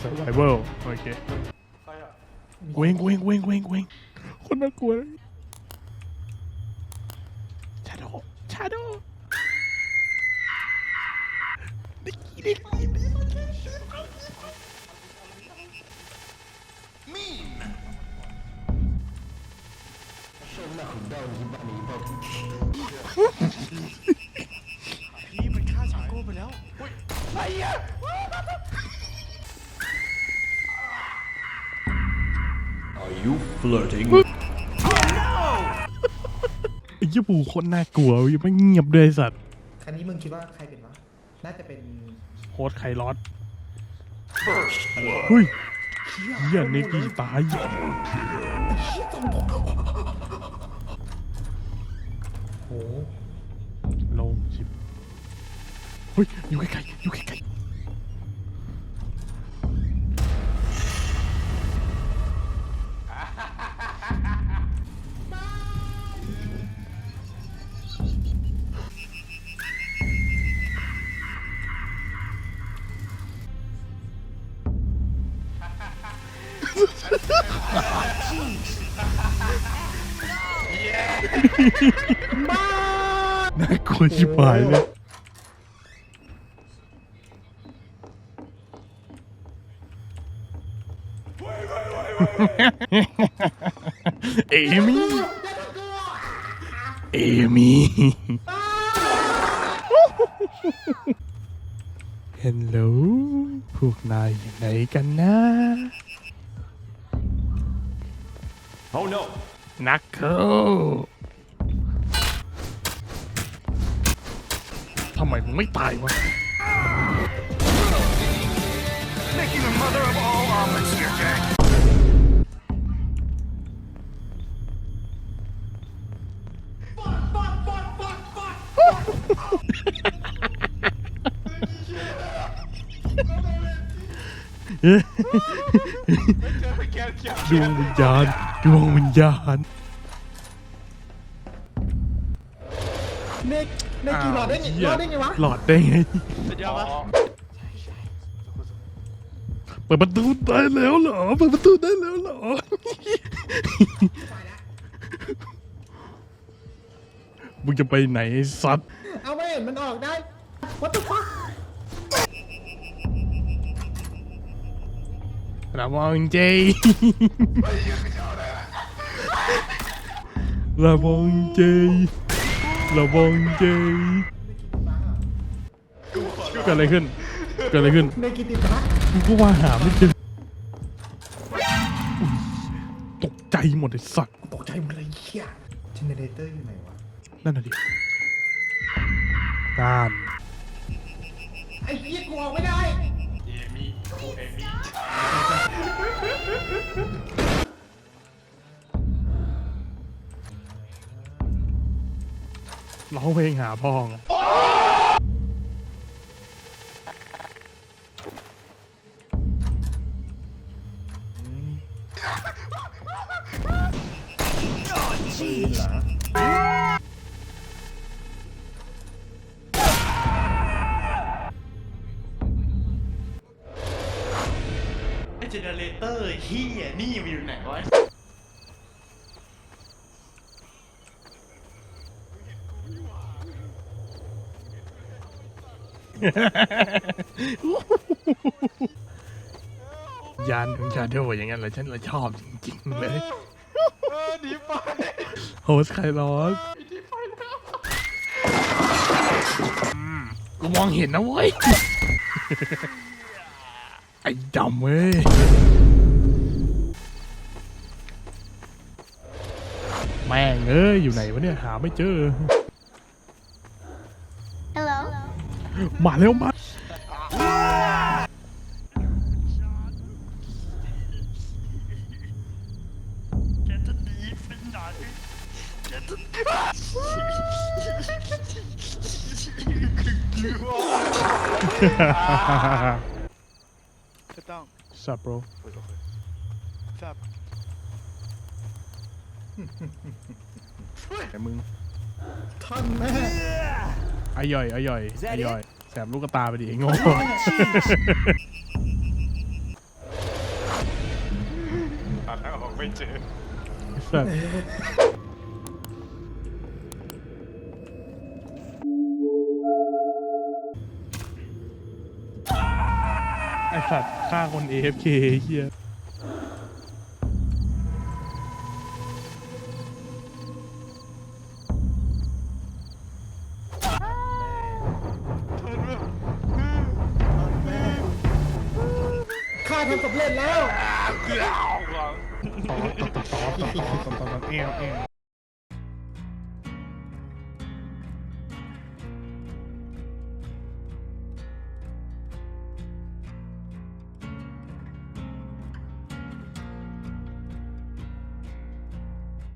survival โอเคใครอะเวงเวงเวงเวงเวงคนน่ากลัวเลยชาโดชาโดดิกกี้ดิกกี้ดิกกี้พี่มันฆ่าชาโก้ไปแล้วอุ้ยอะ ไรอะ Are you flirting? ไอ้ยี่ปูโคนน่ากลัวยังไม่เงียบด้วยไอ้สัตว์คันนี้มึงคิดว่าใครเป็นวะ น่าจะเป็นโคตรไคลอสเฮ้ยเฮียเนกีตายโอ้โลงชิบ เฮ้ยอยู่ใกล้ๆอยู่ใกล้ๆน่ากลัวชิบหายเลย เอมี่เอมี่ฮัลโหลพวกนายอยู่ไหนกันนะ Oh no! นักเคิลทำไมมึงไม่ตายวะ Making the mother of all omelets here, Jack. ดวงวิญญาณดวงวิญญาณเนกเนกกี่หลอดได้ไงเหี้หยลอดได้ไงวะหลอดได้ไงสุดยอดปะเปิดประตูได้แล้วเหรอเปิดประตูได้แล้วเหรอมึงจะไปไหนไอ้สัตว์ เอาไม่เห็นมันออกได้ What the fuck ระวังเจระวังเจระวังเจเกิดอะไรขึ้น เกิดอะไรขึ้นเนกิติพักกูก็ว่าหาไม่เจออุ๊ยตกใจหมดไอ้สัตว์ตกใจหมดเลยเหี้ยเจเนเรเตอร์อยู่ไหนวะ นั่นน่ะดิ ด้านไอ้เหี้ยกูออกไม่ได้ เอมี่โอเอมี่ร้องเพลงหาพ่องอะไเตอร์เฮียนี่มันอยู่ไหนวะยานของชาโดว์อย่างนั้นเหรอฉันเราชอบจริงๆเลยเออหนีไปโฮสไคลอสหนีไปแล้วกูมองเห็นนะเว้ย ไอ้ดำเว้ย แม่งเอ้ยอยู่ไหนวะเนี่ยหาไม่เจอ Hello. มาแล้วมาแกจะหนีไปไหนแกจะไม่ต้อง สับโรทราบ แต่มึงท่อนแม่อาย่อยอาย่อยอาย่อยแสบลูกกระตาไปดิไอ้โง่ตัดแล้วออกไม่เจอสัตว์ไอสัตว์ฆ่าคน AFK เฮีย ทำสำเร็จแล้ว ต่อต่อต่อต่อต่อต่อเอวเอว